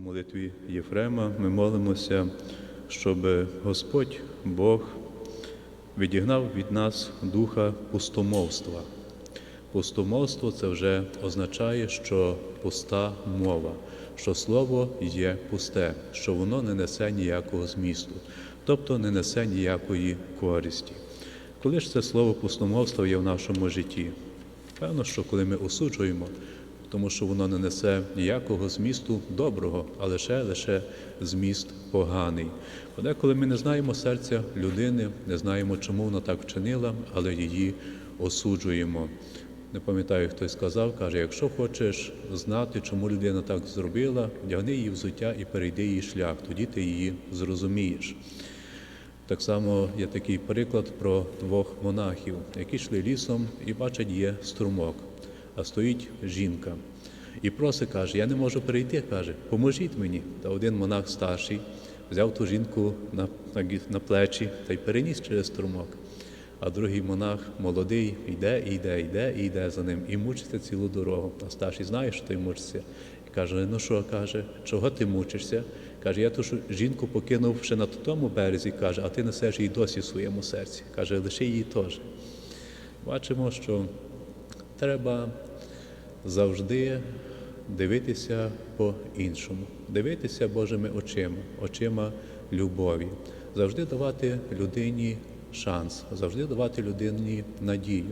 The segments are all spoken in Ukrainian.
У молитві Єфрема ми молимося, щоб Господь Бог відігнав від нас духа пустомовства. Пустомовство це вже означає, що пуста мова, що слово є пусте, що воно не несе ніякого змісту, тобто не несе ніякої користі. Коли ж це слово пустомовство є в нашому житті? Певно, що коли ми осуджуємо, тому що воно не несе ніякого змісту доброго, а лише лише зміст поганий. Подеколи ми не знаємо серця людини, не знаємо, чому вона так вчинила, але її осуджуємо. Не пам'ятаю, хтось сказав, каже: якщо хочеш знати, чому людина так зробила, вдягни її взуття і перейди її шлях, тоді ти її зрозумієш. Так само є такий приклад про двох монахів, які йшли лісом і бачать, є струмок, а стоїть жінка. І просить, каже, я не можу перейти, каже, поможіть мені. Та один монах старший взяв ту жінку на, на, на плечі та й переніс через струмок. А другий монах молодий йде, і йде, йде, і йде за ним, і мучиться цілу дорогу. А старший знає, що той мучиться. І каже: ну що, каже, чого ти мучишся? Каже, я ту жінку покинув ще на тому березі, каже, а ти несеш її досі в своєму серці. Каже, лише її теж. Бачимо, що треба завжди дивитися по-іншому, дивитися Божими очима, очима любові, завжди давати людині шанс, завжди давати людині надію.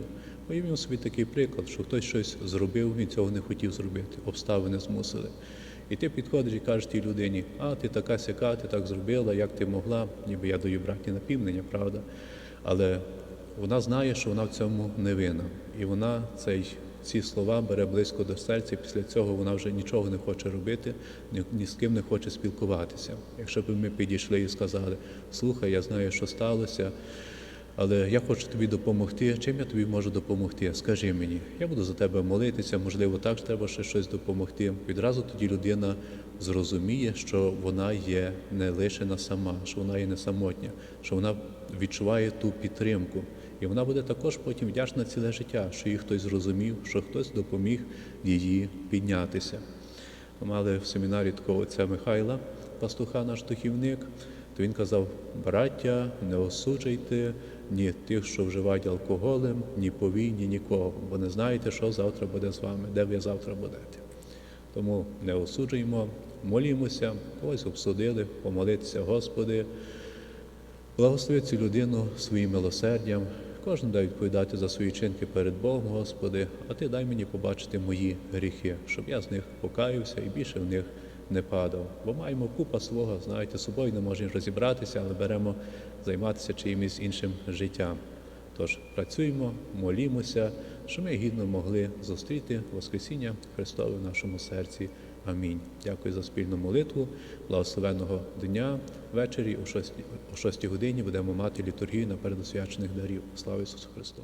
Уявімо собі такий приклад, що хтось щось зробив, він цього не хотів зробити, обставини змусили. І ти підходиш і кажеш тій людині, а ти така сяка, ти так зробила, як ти могла, ніби я даю браті на півнення, правда. Але вона знає, що вона в цьому не винна. І вона цей, ці слова бере близько до серця, після цього вона вже нічого не хоче робити, ні, ні з ким не хоче спілкуватися. Якщо б ми підійшли і сказали, слухай, я знаю, що сталося, але я хочу тобі допомогти. Чим я тобі можу допомогти? Скажи мені, я буду за тебе молитися, можливо, також треба ще щось допомогти. Відразу тоді людина зрозуміє, що вона є не лишена сама, що вона є не самотня, що вона відчуває ту підтримку. І вона буде також потім вдячна ціле життя, що її хтось зрозумів, що хтось допоміг її піднятися. Ми мали в семінарі такого отця Михайла, пастуха наш духівник, то він казав: браття, не осуджуйте ні тих, що вживають алкоголем, ні повій, ні нікого, бо не знаєте, що завтра буде з вами, де ви завтра будете. Тому не осуджуємо, молімося, ось обсудили, помолитися, Господи, благослови цю людину своїм милосердям. Кожен дай відповідати за свої чинки перед Богом, Господи, а Ти дай мені побачити мої гріхи, щоб я з них покаявся і більше в них не падав. Бо маємо купа свого, знаєте, собою не можемо розібратися, але беремо займатися чиїмось іншим життям. Тож працюємо, молімося, щоб ми гідно могли зустріти Воскресіння Христове в нашому серці. Амінь. Дякую за спільну молитву. Благословеного дня. Ввечері о 6, о 6 годині будемо мати літургію на передосвячених дарів. Слава Ісусу Христу!